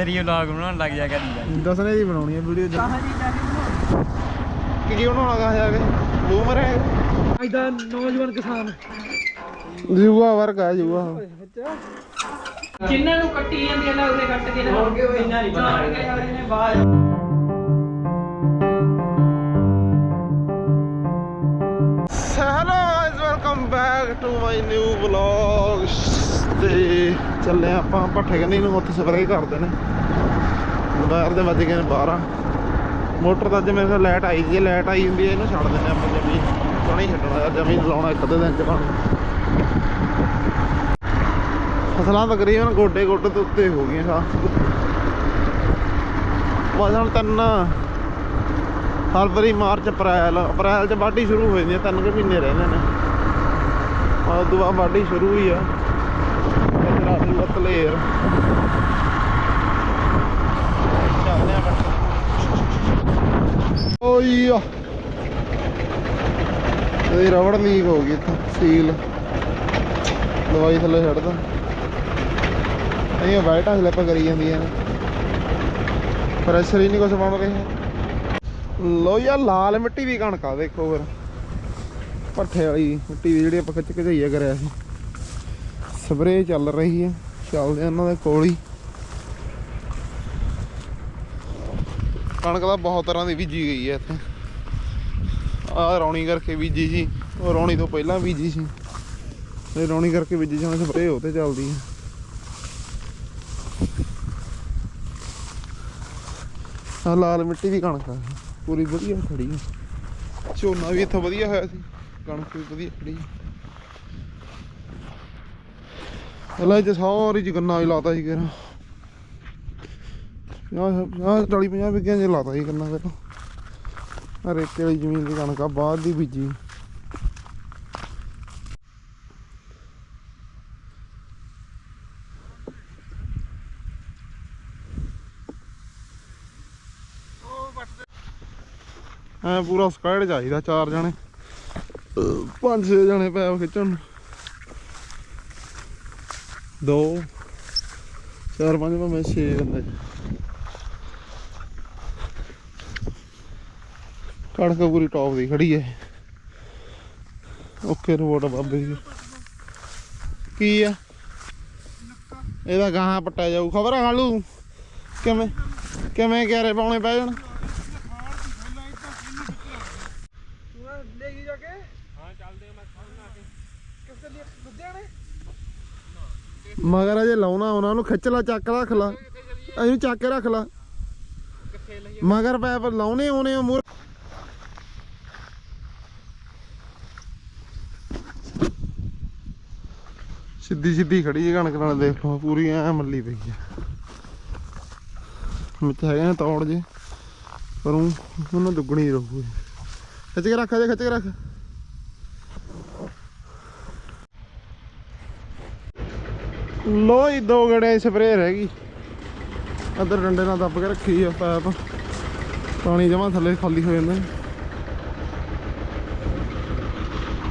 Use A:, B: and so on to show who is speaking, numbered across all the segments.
A: ਜਰੀ vlog ਬਣਾਉਣ ਲੱਗ ਜਾ ਕਰੀ
B: ਦੱਸਣੇ ਦੀ ਬਣਾਉਣੀ ਹੈ ਵੀਡੀਓ
C: ਕਹਾਂ ਜੀ ਜਾ ਕੇ
B: ਬਣਾਉਣਾ ਗਾ ਜਾ ਕੇ? ਬੂਮਰ ਹੈ
C: ਇਹਦਾ ਨੌਜਵਾਨ ਕਿਸਾਨ।
B: ਜੂਆ ਵਰਗਾ ਹੈ ਜੂਆ।
C: ਜਿਨ੍ਹਾਂ ਨੂੰ ਕੱਟੀ ਜਾਂਦੀਆਂ ਨੇ ਉਹਦੇ ਕੱਟ ਕੇ ਨਾ। ਇਹਨਾਂ ਨਹੀਂ ਬਣਾ ਨੇ ਬਾਹਰ।
B: Hello guys welcome back to my new vlog ਤੇ ਚੱਲੇ ਆਪਾਂ ਭੱਠੇ ਕੰਨੀ ਨੂੰ, ਉੱਥੇ ਸਪਰੇਅ ਕਰਦੇ ਨੇ। ਬਾਹਰ ਦੇ ਵੱਜ ਗਏ ਨੇ 12 ਮੋਟਰ ਤਾਂ ਜਿਵੇਂ ਮੇਰੇ ਲਾਈਟ ਆਈ ਜੀ ਲਾਈਟ ਆਈ ਹੁੰਦੀ ਹੈ, ਇਹਨੂੰ ਛੱਡ ਦਿੰਦੇ ਆਪਾਂ ਜਮੀਨ ਪਾਣੀ ਛੱਡਣਾ ਜ਼ਮੀਨ ਲਾਉਣਾ ਇੱਕ ਅੱਧੇ ਦਿਨ ਚ ਪਾਣੀ। ਫਸਲਾਂ ਤਕਰੀਬਨ ਗੋਡੇ ਗੋਡੇ ਤੋਂ ਉੱਤੇ ਹੋ ਗਈਆਂ ਸਾਫ਼। ਵਜਨ ਤਿੰਨ ਫਰਵਰੀ ਮਾਰਚ, ਅਪ੍ਰੈਲ ਅਪ੍ਰੈਲ ਚ ਵਾਢੀ ਸ਼ੁਰੂ ਹੋ ਜਾਂਦੀ ਹੈ, ਤਿੰਨ ਕੁ ਮਹੀਨੇ ਰਹਿੰਦੇ ਨੇ। ਆ ਦੁਆ ਵਾਢੀ ਸ਼ੁਰੂ ਹੀ ਆ। ਇਧਰ ਆਲੂ ਕਲੇਰ ਚੱਲਦੇ ਆ। ਬੱਟ ਓਈ ਇਹ ਰਬੜ ਲੀਕ ਹੋ ਗਈ ਇੱਥੇ ਸੀਲ ਦਵਾਈ ਥੱਲੇ ਛੱਡਦਾ। ਇਹ ਵਾਈਟਾਂ ਸਲਿੱਪ ਕਰੀ ਜਾਂਦੀਆਂ ਨੇ। ਪ੍ਰੈਸ਼ਰ ਹੀ ਨਹੀਂ ਕੁਝ ਬਣ ਰਿਹਾ ਲੋ ਯਾ ਲਾਲ ਮਿੱਟੀ ਵੀ ਕਣਕ ਆ, ਦੇਖੋ ਫਿਰ। ਪੱਠੇ ਵਾਲੀ ਮਿੱਟੀ ਦੀ ਜਿਹੜੀ ਆਪਾਂ ਖਿੱਚ ਕੇ ਝਈਆ ਕਰਿਆ ਸੀ। ਸਪਰੇਅ ਚੱਲ ਰਹੀ ਹੈ। ਚੱਲਦੇ ਉਹਨਾਂ ਦੇ ਕੋਲ ਹੀ। ਕਣਕ ਦਾ ਬਹੁਤ ਤਰ੍ਹਾਂ ਦੀ ਬੀਜੀ ਗਈ ਹੈ ਇੱਥੇ। ਆ ਰੌਣੀ ਕਰਕੇ ਬੀਜੀ ਸੀ। ਉਹ ਰੌਣੀ ਤੋਂ ਪਹਿਲਾਂ ਬੀਜੀ ਸੀ। ਇਹ ਰੌਣੀ ਕਰਕੇ ਬੀਜੀ ਸੀ, ਹੁਣ ਸਪਰੇਅ ਉਹ ਤੇ ਚੱਲਦੀ ਹੈ। ਆ ਲਾਲ ਮਿੱਟੀ ਦੀ ਕਣਕ ਆ। ਪੂਰੀ ਵਧੀਆ ਖੜੀ ਹੈ। ਝੋਨਾ ਵੀ ਇੱਥੇ ਵਧੀਆ ਹੋਇਆ ਸੀ। ਕਣਕ ਵੀ ਵਧੀਆ ਖੜੀ ਹਲਾ ਇਹ ਸਾਰੀ ਚ ਗੰਨਾ ਹੀ ਲਾਤਾ ਸੀ ਕਿਰਾ ਯਾਰ ਯਾਰ 40 50 ਵਿਕਿਆਂ ਚ ਲਾਤਾ ਸੀ ਗੰਨਾ ਫਿਰ। ਰੇਤੇ ਵਾਲੀ ਜ਼ਮੀਨ ਦੀ ਕਣਕ ਆ, ਬਾਅਦ ਦੀ ਬੀਜੀ। ਐ ਪੂਰਾ ਸਕੁਐਡ ਚਾਹੀਦਾ ਚਾਰ ਜਣੇ। ਪੰਜ ਛੇ ਜਣੇ ਪੈਪ ਖਿੱਚਣ। ਦੋ, ਚਾਰ, ਪੰਜ ਭਾਵੇਂ ਛੇ ਬੰਦੇ ਕਣਕ ਪੂਰੀ ਟੌਪ ਦੀ ਖੜੀ ਹੈ ਓਕੇ, ਰਿਪੋਰਟ ਬਾਬੇ ਦੀ। ਕੀ ਆ ਇਹਦਾ ਗਾਹਾਂ ਪੱਟਿਆ ਜਾਊ। ਖਬਰ ਆ ਹਾਲੂ ਕਿਵੇਂ ਕਿਵੇਂ ਕਿਆਰੇ ਪਾਉਣੇ ਪੈ ਜਾਣ
C: ਲੈ ਗਈ ਜਾ ਕੇ ਹਾਂ ਚੱਲਦੇ ਮੈਂ ਖਾਣਾ ਕੇ ਕਿਸ ਲਈ ਲੁਧਿਆਣੇ
B: ਮਗਰ ਅਜੇ ਲਾਉਣਾ, ਉਹਨਾਂ ਨੂੰ ਖਿੱਚ ਲਾ, ਚੱਕ ਰੱਖ ਲਾ। ਇਹਨੂੰ ਚੱਕ ਕੇ ਰੱਖ ਲਾ। ਮਗਰ ਪੈਪ ਲਾਉਣੇ, ਆਉਣੇ ਆ ਮੂਹਰੇ। ਸਿੱਧੀ ਸਿੱਧੀ ਖੜੀ ਹੈ ਕਣਕ ਨਾਲ, ਦੇਖ ਲਓ ਪੂਰੀ ਐ ਮੱਲੀ ਪਈ ਆ ਮਿੱਥੇ ਹੈਗੇ ਨੇ ਤੌੜ ਜੇ, ਪਰ ਉਹ ਉਹਨਾਂ ਦੁੱਗਣੀ ਰਹੂ ਖਿੱਚ ਕੇ ਰੱਖ, ਅਜੇ ਖਿੱਚ ਕੇ ਰੱਖ। ਲੋ ਜੀ ਦੋ ਗੜੇ ਸਪਰੇਅ ਰਹਿ ਗਈ। ਅਦਰ ਡੰਡੇ ਨਾਲ ਦੱਬ ਕੇ ਰੱਖੀ ਆ ਪੈਪ। ਪਾਣੀ ਜਮਾ ਥੱਲੇ ਖਾਲੀ ਹੋ ਜਾਂਦਾ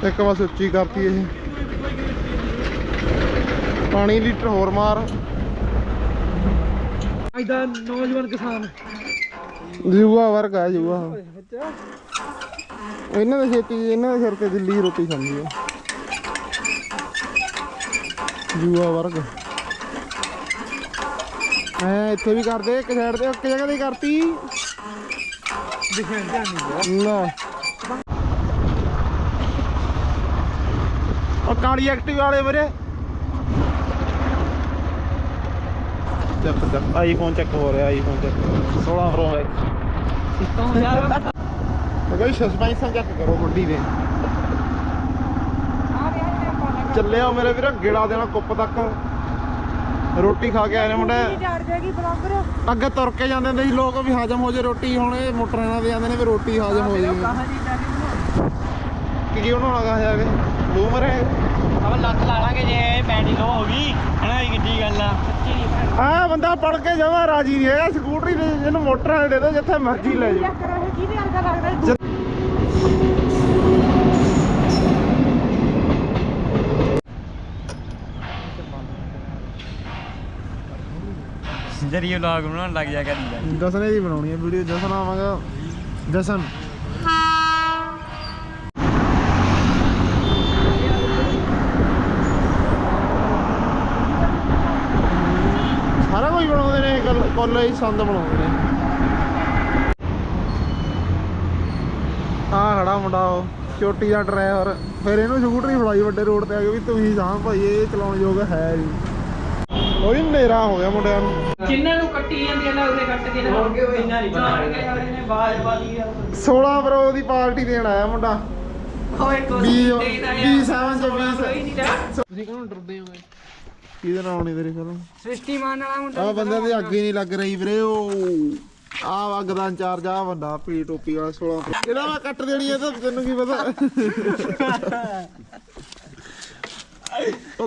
B: ਇੱਕ ਵਾਰ ਉੱਚੀ ਕਰਤੀ ਇਹ। ਪਾਣੀ ਲੀਟਰ ਹੋਰ ਮਾਰ।
C: ਇਹਦਾ ਨੌਜਵਾਨ ਕਿਸਾਨ।
B: ਜੂਆ ਵਰਗਾ ਹੈ ਜੂਆ। ਇਹਨਾਂ ਦੇ ਛੇਤੀ ਇਹਨਾਂ ਦੇ ਸਿਰ ਤੇ ਦਿੱਲੀ ਰੋਟੀ ਖਾਂਦੀ ਆ। ਜੂਆ ਵਰਗ। ਐ ਇੱਥੇ ਵੀ ਕਰਦੇ ਇੱਕ ਸਾਈਡ ਤੇ ਇੱਕ ਜਗ੍ਹਾ ਤੇ ਕਰਤੀ।
C: ਦਿਖਿਆ ਧਿਆਨ ਨਹੀਂ ਗਿਆ
B: ਨਾ ਉਹ ਕਾਲੀ ਐਕਟਿਵ ਵਾਲੇ ਮੇਰੇ ਚੱਕ ਚੱਕ। ਆਈਫੋਨ ਚੱਕ ਹੋ ਰਿਹਾ ਆਈਫੋਨ ਚੱਕ। 16 ਪ੍ਰੋ ਹੈ।
C: ਤਾਂ ਯਾਰ?
B: ਕਿਹਾ ਸਸਪੈਂਸ਼ਨ ਚੈੱਕ ਕਰੋ ਗੱਡੀ ਦੇ। ਚੱਲਿਆ ਮੇਰੇ ਵੀਰ ਗੇੜਾ ਦੇਣਾ ਕੁੱਪ ਤੱਕ। ਰੋਟੀ ਖਾ ਕੇ ਆਏ ਨੇ ਮੁੰਡੇ।
C: ਚੜ ਜਾਏਗੀ ਬਲੌਗਰ
B: ਅੱਗੇ ਤੁਰ ਕੇ ਜਾਂਦੇ ਹੁੰਦੇ ਸੀ ਲੋਕ ਵੀ ਹਾਜ਼ਮ ਹੋ ਜੇ ਰੋਟੀ ਹੁਣ ਇਹ ਮੋਟਰਾਂ ਨਾਲ ਦੇ ਜਾਂਦੇ ਨੇ ਵੀ ਰੋਟੀ ਹਾਜ਼ਮ ਹੋ
C: ਜੀ ਕੇ
B: ਕੀ ਕੀ ਬਣਾਉਣਾ ਗਾ ਜਾ ਕੇ? ਬੂਮਰ ਹੈ
A: ਅਬ ਲੱਤ ਲਾ ਲਾਂਗੇ ਜੇ ਪੈਣੀ ਲੋ ਹੋ ਗਈ। ਹਨਾ ਇਹ ਕਿੱਡੀ ਗੱਲ ਆ।
B: ਆ ਬੰਦਾ ਪੜ ਕੇ ਜਮਾ ਰਾਜੀ ਨਹੀਂ ਹੈਗਾ ਸਕੂਟਰੀ ਦੇ ਇਹਨੂੰ ਮੋਟਰਾਂ ਦੇ ਦੇ ਜਿੱਥੇ ਮਰਜ਼ੀ ਲੈ ਜਾ
C: ਕਰ ਇਹ ਕਿਹਦੇ ਵਰਗਾ ਲੱਗਦਾ
A: ਜਰੀ ਵਲੌਗ ਬਣਾਉਣ ਲੱਗ ਜਾ ਕਰੀ ਜਾ
B: ਜਸਨੇ ਦੀ ਬਣਾਉਣੀ ਹੈ ਵੀਡੀਓ ਜਸਨ ਆਵਾਂਗਾ। ਜਸਨ। ਸਾਰਾ ਕੁਝ ਬਣਾਉਂਦੇ ਨੇ, ਕੋਲੇ ਸੰਦ ਬਣਾਉਂਦੇ ਨੇ। ਆ ਖੜਾ ਮੁੰਡਾ ਉਹ, ਚੋਟੀ ਦਾ ਡਰਾਈਵਰ ਫਿਰ ਇਹਨੂੰ ਸਕੂਟਰੀ ਫੜਾਈ ਵੱਡੇ ਰੋਡ ਤੇ ਆ ਕੇ ਵੀ ਤੁਸੀਂ ਸਾਂ ਭਾਈ, ਇਹ ਚਲਾਉਣ ਯੋਗ ਹੈ ਜੀ ਉਹੀ ਨੇਰਾ ਹੋ ਗਿਆ ਮੁੰਡਿਆਂ ਨੂੰ।
D: ਜਿਨ੍ਹਾਂ ਨੂੰ ਕੱਟੀ ਜਾਂਦੀਆਂ ਨੇ ਉਹਦੇ ਕੱਟ ਕੇ ਨਾ।
A: ਕੇ ਉਹ ਇੰਨਾ ਨਹੀਂ ਬਣਾ
D: ਜਾਣ ਕੇ ਅਗਲੇ ਨੇ ਬਾਜ ਬਾਦੀ ਆ।
B: 16 ਬਰੋ ਦੀ ਪਾਰਟੀ ਦੇਣ ਆਇਆ ਮੁੰਡਾ।
D: ਹੋਏ ਕੋਈ ਨਹੀਂ ਨਾ
B: ਵੀਹ seven ਚ ਵੀਹ
D: ਕੋਈ ਨਹੀਂ ਨਾ
C: ਤੁਸੀਂ ਕਿਉਂ ਡਰਦੇ ਹੋਗੇ
B: ਕਿਹਦੇ ਨਾਲ ਆਉਣੀ ਤੇਰੀ ਫਿਲਮ
D: ਸ੍ਰਿਸ਼ਟੀਮਾਨ ਵਾਲਾ ਮੁੰਡਾ
B: ਆ ਬੰਦਿਆਂ ਦੀ ਅੱਗ ਹੀ ਨਹੀਂ ਲੱਗ ਰਹੀ ਵੀਰੇ ਉਹ। ਆ ਅੱਗ ਦਾ ਇੰਚਾਰਜ ਆ ਬੰਦਾ ਪੀ ਟੋਪੀ ਵਾਲਾ 16 Pro। ਇਹਦਾ ਮੈਂ ਕੱਟ ਦੇਣੀ ਹੈ ਤਾਂ ਤੈਨੂੰ ਕੀ ਪਤਾ।